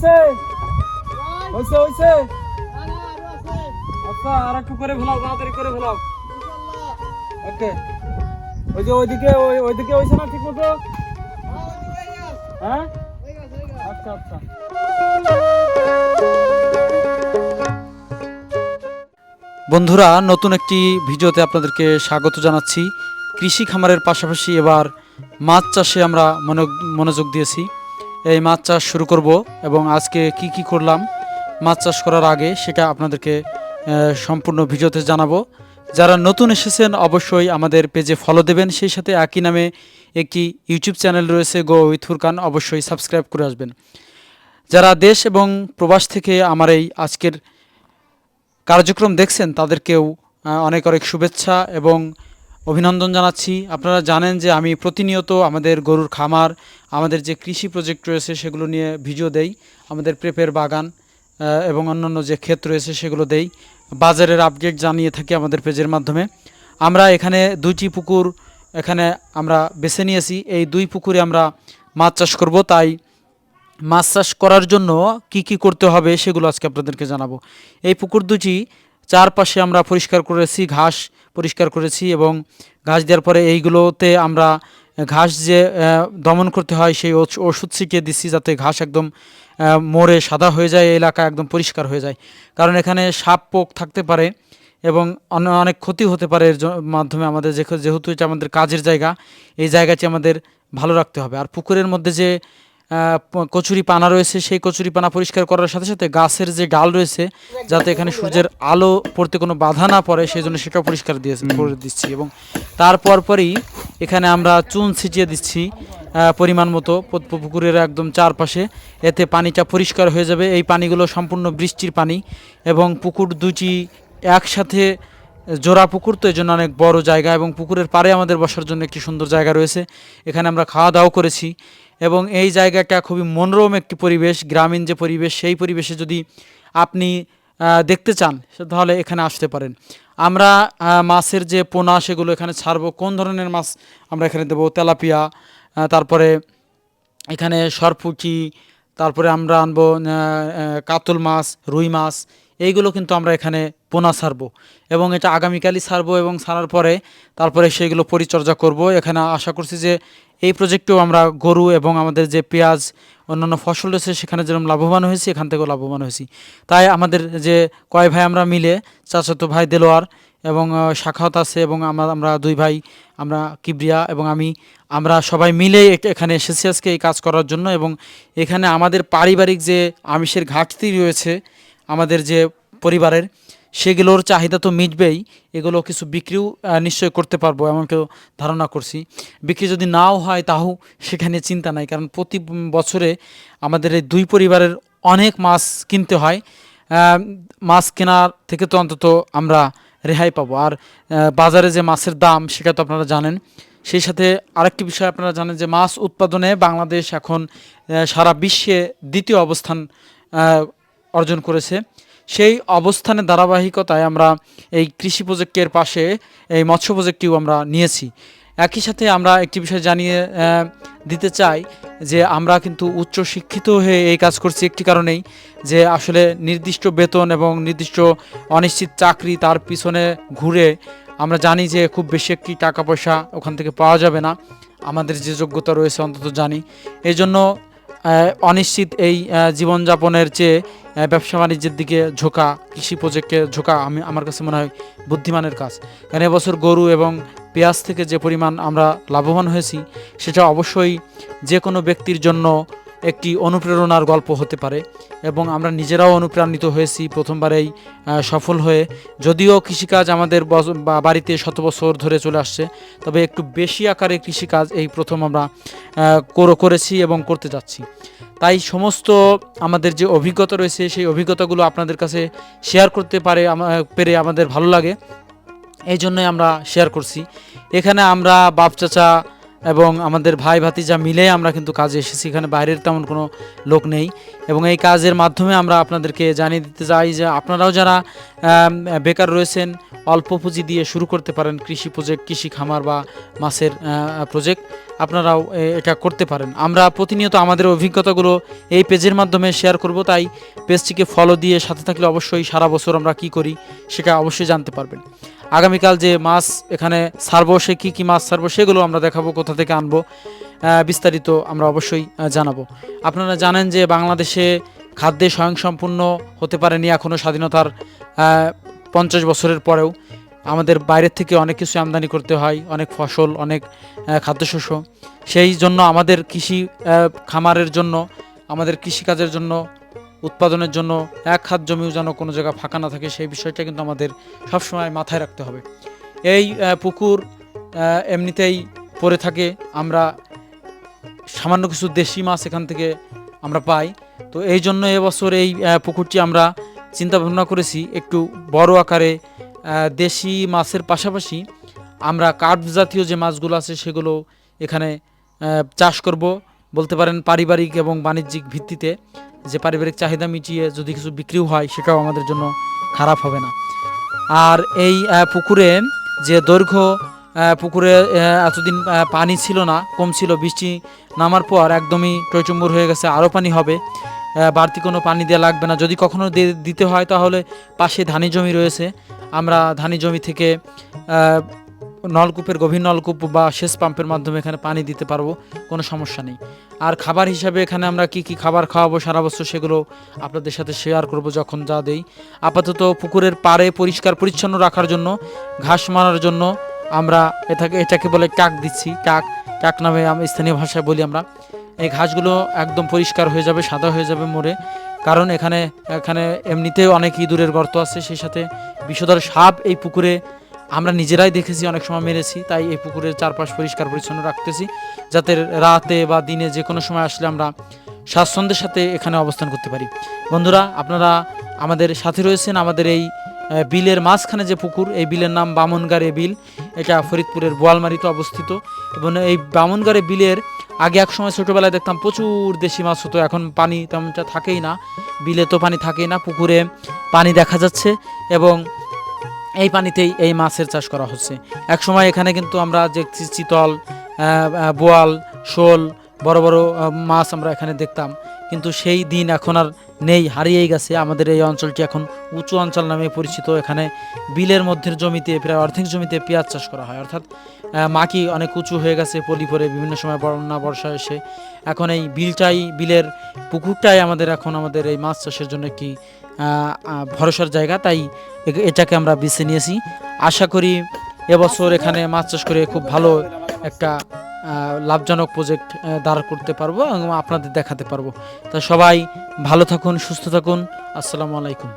আছে হয়েছে হয়েছে আচ্ছা আর একটু করে তাড়াতাড়ি করে ওকে। ওই যে ওইদিকে, ওই, ওইদিকে হয়েছে না ঠিক মতো হ্যাঁ? আচ্ছা আচ্ছা। বন্ধুরা, নতুন একটি ভিডিওতে আপনাদেরকে স্বাগত জানাচ্ছি। কৃষি খামারের পাশাপাশি এবার মাছ চাষে আমরা মনো- মনোযোগ দিয়েছি। এই মাছ চাষ শুরু করব এবং আজকে কি কি করলাম, মাছ চাষ করার আগে সেটা আপনাদেরকে সম্পূর্ণ ভিডিওতে জানাব। যারা নতুন এসেছেন অবশ্যই আমাদের পেজে ফলো দেবেন। সেই সাথে একই নামে একটি ইউটিউব চ্যানেল রয়েছে গো উইথ ফুরকান অবশ্যই সাবস্ক্রাইব করে আসবেন। যারা দেশ এবং প্রবাস থেকে আমার এই আজকের কার্যক্রম দেখছেন, তাদেরকেও অনেক অনেক শুভেচ্ছা এবং অভিনন্দন জানাচ্ছি। আপনারা জানেন যে আমি প্রতিনিয়ত আমাদের গরুর খামার, আমাদের যে কৃষি প্রজেক্ট রয়েছে সেগুলো নিয়ে ভিডিও দেই, আমাদের পেঁপের বাগান এবং অন্যান্য যে ক্ষেত রয়েছে সেগুলো দেই, বাজারের আপডেট জানিয়ে থাকি আমাদের পেজের মাধ্যমে। আমরা এখানে দুইটি পুকুর এখানে আমরা বেছে নিয়েছি। এই দুই পুকুরে আমরা মাছ চাষ করব। তাই মাছ চাষ করার জন্য কি কি করতে হবে সেগুলো আজকে আপনাদেরকে জানাব। এই পুকুর দুটি চারপাশে আমরা পরিষ্কার করেছি, ঘাস পরিষ্কার করেছি এবং ঘাস দেওয়ার পরে এইগুলোতে আমরা ঘাস যে দমন করতে হয় সেই ওষ- ওষুধ ছিটিয়ে দিচ্ছি যাতে ঘাস একদম মরে সাদা হয়ে যায় এলাকা একদম পরিষ্কার হয়ে যায়। কারণ এখানে সাপ, পোক থাকতে পারে এবং অন- অনেক ক্ষতি হতে পারে এর মাধ্যমে আমাদের যেহেতু এটা আমাদের কাজের জায়গা, এই জায়গাটি আমাদের ভালো রাখতে হবে। আর পুকুরের মধ্যে যে কচুরি পানা রয়েছে সেই কচুরি পানা পরিষ্কার করার সাথে সাথে গাছের যে ডাল রয়েছে যাতে এখানে সূর্যের আলো পড়তে কোনো বাধা না পড়ে সেই জন্য সেটাও পরিষ্কার দিয়ে করে দিচ্ছি এবং তারপর পরই এখানে আমরা চুন ছিটিয়ে দিচ্ছি পরিমাণ মতো। পুকুরের একদম চারপাশে এতে পানিটা পরিষ্কার হয়ে যাবে। এই পানিগুলো সম্পূর্ণ বৃষ্টির পানি এবং পুকুর দুটি একসাথে জোড়া পুকুর তো এই জন্য অনেক বড় জায়গা এবং পুকুরের পাড়ে আমাদের বসার জন্য একটি সুন্দর জায়গা রয়েছে। এখানে আমরা খাওয়া দাওয়া করেছি। এবং এই জায়গাটা খুবই মনোরম একটি পরিবেশ, গ্রামীণ যে পরিবেশ, সেই পরিবেশে যদি আপনি দেখতে চান, তাহলে এখানে আসতে পারেন। আমরা মাছের যে পোনা, সেগুলো এখানে ছাড়বো। কোন ধরনের মাছ আমরা এখানে দেবো? তেলাপিয়া তারপরে এখানে সরপুটি, তারপরে আমরা আনব কাতল মাছ, রুই মাছ, এইগুলো কিন্তু আমরা এখানে পোনা ছাড়বো এবং এটা আগামীকালই ছাড়বো এবং ছাড়ার পরে তারপরে সেইগুলো পরিচর্যা করব। এখানে আশা করছি যে এই প্রজেক্টেও আমরা গরু এবং আমাদের যে পেঁয়াজ, অন্যান্য ফসল রয়েছে সেখানে যেরকম লাভবান হয়েছি, এখান থেকেও লাভবান হয়েছি। তাই আমাদের যে কয় ভাই আমরা মিলে, চাচাতো ভাই দেলোয়ার এবং শাখাওয়াত আছে এবং আমরা আমরা দুই ভাই, আমরা কিবরিয়া এবং আমি, আমরা সবাই মিলে এখানে এসেছি আজকে এই কাজ করার জন্য এবং এখানে আমাদের পারিবারিক যে আমিষের ঘাটতি রয়েছে আমাদের যে পরিবারের সেগুলোর চাহিদা তো মিটবেই, এগুলো কিছু বিক্রিও নিশ্চয় করতে পারব এমন কেউ ধারণা করছি। বিক্রি যদি নাও হয় তাও সেখানে চিন্তা নাই, কারণ প্রতি বছরে আমাদের এই দুই পরিবারের অনেক মাছ কিনতে হয়। মাছ কেনার থেকে তো অন্তত আমরা রেহাই পাবো। আর বাজারে যে মাছের দাম, সেটা তো আপনারা জানেন। সেই সাথে আরেকটি বিষয় আপনারা জানেন যে মাছ উৎপাদনে বাংলাদেশ এখন সারা বিশ্বে দ্বিতীয় অবস্থান অর্জন করেছে। সেই অবস্থানের ধারাবাহিকতায় আমরা এই কৃষি প্রজেক্টের পাশে এই মৎস্য প্রজেক্টটিও আমরা নিয়েছি। একই সাথে আমরা একটি বিষয় জানিয়ে দিতে চাই যে আমরা কিন্তু উচ্চ শিক্ষিত হয়ে এই কাজ করছি একটি কারণেই যে আসলে নির্দিষ্ট বেতন এবং নির্দিষ্ট অনিশ্চিত চাকরি তার পিছনে ঘুরে আমরা জানি যে খুব বেশি একটি টাকা পয়সা ওখান থেকে পাওয়া যাবে না। আমাদের যে যোগ্যতা রয়েছে অন্তত জানি। এই জন্য অনিশ্চিত এই জীবনযাপনের চেয়ে ব্যবসা বাণিজ্যের দিকে ঝোঁকা, কৃষি প্রজেক্টে ঝোঁকা আমি, আমার কাছে মনে হয় বুদ্ধিমানের কাজ। কারণ এবছর গরু এবং পেঁয়াজ থেকে যে পরিমাণ আমরা লাভবান হয়েছি, সেটা অবশ্যই যে কোনো ব্যক্তির জন্য একটি অনুপ্রেরণার গল্প হতে পারে এবং আমরা নিজেরাও অনুপ্রাণিত হয়েছি প্রথমবারেই সফল হয়ে। যদিও কৃষিকাজ আমাদের বাড়িতে শত বছর ধরে চলে আসছে, তবে একটু বেশি আকারে কৃষিকাজ এই প্রথম আমরা করেছি এবং করতে যাচ্ছি। তাই সমস্ত আমাদের যে অভিজ্ঞতা রয়েছে, সেই অভিজ্ঞতাগুলো আপনাদের কাছে শেয়ার করতে পারে পেরে আমাদের ভালো লাগে। এই জন্যই আমরা শেয়ার করছি। এখানে আমরা বাপ চাচা এবং আমাদের ভাই ভাতিজা মিলে আমরা কিন্তু কাজে এসেছি। এখানে বাইরের তেমন কোনো লোক নেই। এবং এই কাজের মাধ্যমে আমরা আপনাদেরকে জানিয়ে দিতে চাই যে আপনারাও যারা বেকার রয়েছেন, অল্প পুঁজি দিয়ে শুরু করতে পারেন কৃষি প্রজেক্ট কৃষি খামার বা মাছের প্রজেক্ট আপনারাও এটা করতে পারেন। আমরা প্রতিনিয়ত আমাদের অভিজ্ঞতাগুলো এই পেজের মাধ্যমে শেয়ার করব। তাই পেজটিকে ফলো দিয়ে সাথে থাকলে অবশ্যই সারা বছর আমরা কি করি সেটা অবশ্যই জানতে পারবেন। আগামীকাল যে মাছ এখানে ছাড়বো, সে কী কী মাছ ছাড়বো সেগুলো আমরা দেখাবো, কোথা থেকে আনব বিস্তারিত আমরা অবশ্যই জানাব। আপনারা জানেন যে বাংলাদেশে খাদ্যে স্বয়ংসম্পূর্ণ হতে পারেনি এখনও স্বাধীনতার পঞ্চাশ বছরের পরেও। আমাদের বাইরের থেকে অনেক কিছু আমদানি করতে হয়, অনেক ফসল, অনেক খাদ্যশস্য। সেই জন্য আমাদের কৃষি খামারের জন্য, আমাদের কৃষিকাজের জন্য উৎপাদনের জন্য এক হাত জমিও যেন কোনো জায়গা ফাঁকা না থাকে, সেই বিষয়টা কিন্তু আমাদের সবসময় মাথায় রাখতে হবে। এই পুকুর এমনিতেই পড়ে থাকে, আমরা সামান্য কিছু দেশি মাছ এখান থেকে আমরা পাই। তো এই জন্য এবছর এই পুকুরটি আমরা চিন্তা ভাবনা করেছি একটু বড় আকারে দেশি মাছের পাশাপাশি আমরা কাঠ জাতীয় যে মাছগুলো আছে সেগুলো এখানে চাষ করব। বলতে পারেন পারিবারিক এবং বাণিজ্যিক ভিত্তিতে যে পারিবারিক চাহিদা মিটিয়ে যদি কিছু বিক্রিও হয়, সেটাও আমাদের জন্য খারাপ হবে না। আর এই পুকুরে যে দৈর্ঘ্য পুকুরে এতদিন পানি ছিল না, কম ছিল, বৃষ্টি নামার পর একদমই টইচুম্বুর হয়ে গেছে, আরও পানি হবে বাড়তি কোনো পানি দেওয়া লাগবে না। যদি কখনো দে- দিতে হয়, তাহলে পাশে ধানি জমি রয়েছে। আমরা ধানি জমি থেকে নলকূপের গভীর নলকূপ বা সেচ পাম্পের মাধ্যমে এখানে পানি দিতে পারব, কোনো সমস্যা নেই। আর খাবার হিসাবে এখানে আমরা কি কি খাবার খাওয়াবো সারা বছর সেগুলো আপনাদের সাথে শেয়ার করব যখন যা দেই। আপাতত পুকুরের পাড়ে পরিষ্কার পরিচ্ছন্ন রাখার জন্য, ঘাস মারার জন্য আমরা এটাকে এটাকে বলে টাক দিচ্ছি টাক টাক নামে আমি, স্থানীয় ভাষায় বলি আমরা। এই ঘাসগুলো একদম পরিষ্কার হয়ে যাবে, সাদা হয়ে যাবে মরে কারণ এখানে এখানে এমনিতেও অনেক ইঁদুরের গর্ত আছে, সেই সাথে বিষধর সাপ এই পুকুরে আমরা নিজেরাই দেখেছি, অনেক সময় মেরেছি, তাই এই পুকুরের চারপাশ পরিষ্কার পরিচ্ছন্ন রাখতেছি, যাতে রাতে বা দিনে যে কোনো সময় আসলে আমরা স্বাচ্ছন্দ্যের সাথে এখানে অবস্থান করতে পারি। বন্ধুরা, আপনারা আমাদের সাথে রয়েছেন আমাদের এই বিলের মাঝখানে যে পুকুর, এই বিলের নাম বামনগারে বিল। এটা ফরিদপুরের বোয়ালমারিতে অবস্থিত এবং এই বামনগারে বিলের আগে এক সময় ছোটোবেলায় দেখতাম প্রচুর দেশি মাছ হতো, এখন পানি তেমনটা থাকেই না। বিলে তো পানি থাকেই না, পুকুরে পানি দেখা যাচ্ছে এবং এই পানিতেই এই মাছের চাষ করা হচ্ছে। এক সময় এখানে কিন্তু আমরা যে চিতল বোয়াল শোল বড় বড় মাছ আমরা এখানে দেখতাম। কিন্তু সেই দিন এখন আর নেই হারিয়েই গেছে। আমাদের এই অঞ্চলটি এখন উঁচু অঞ্চল নামে পরিচিত। এখানে বিলের মধ্যের জমিতে প্রায় অর্ধেক জমিতে পেঁয়াজ চাষ করা হয়। অর্থাৎ মাটি অনেক উঁচু হয়ে গেছে পলি পরে বিভিন্ন সময় বন্যা বর্ষা এসে। এখন এই বিলটাই বিলের পুকুরটাই আমাদের এখন আমাদের এই মাছ চাষের জন্য আহ, ভরসার জায়গা, তাই এটাকে আমরা বেছে নিয়েছি। আশা করি এবছর এখানে মাছ চাষ করে খুব ভালো একটা লাভজনক প্রজেক্ট দাঁড় করতে পারব এবং আপনাদের দেখাতে পারব। তা সবাই ভালো থাকুন, সুস্থ থাকুন। আসসালামু আলাইকুম।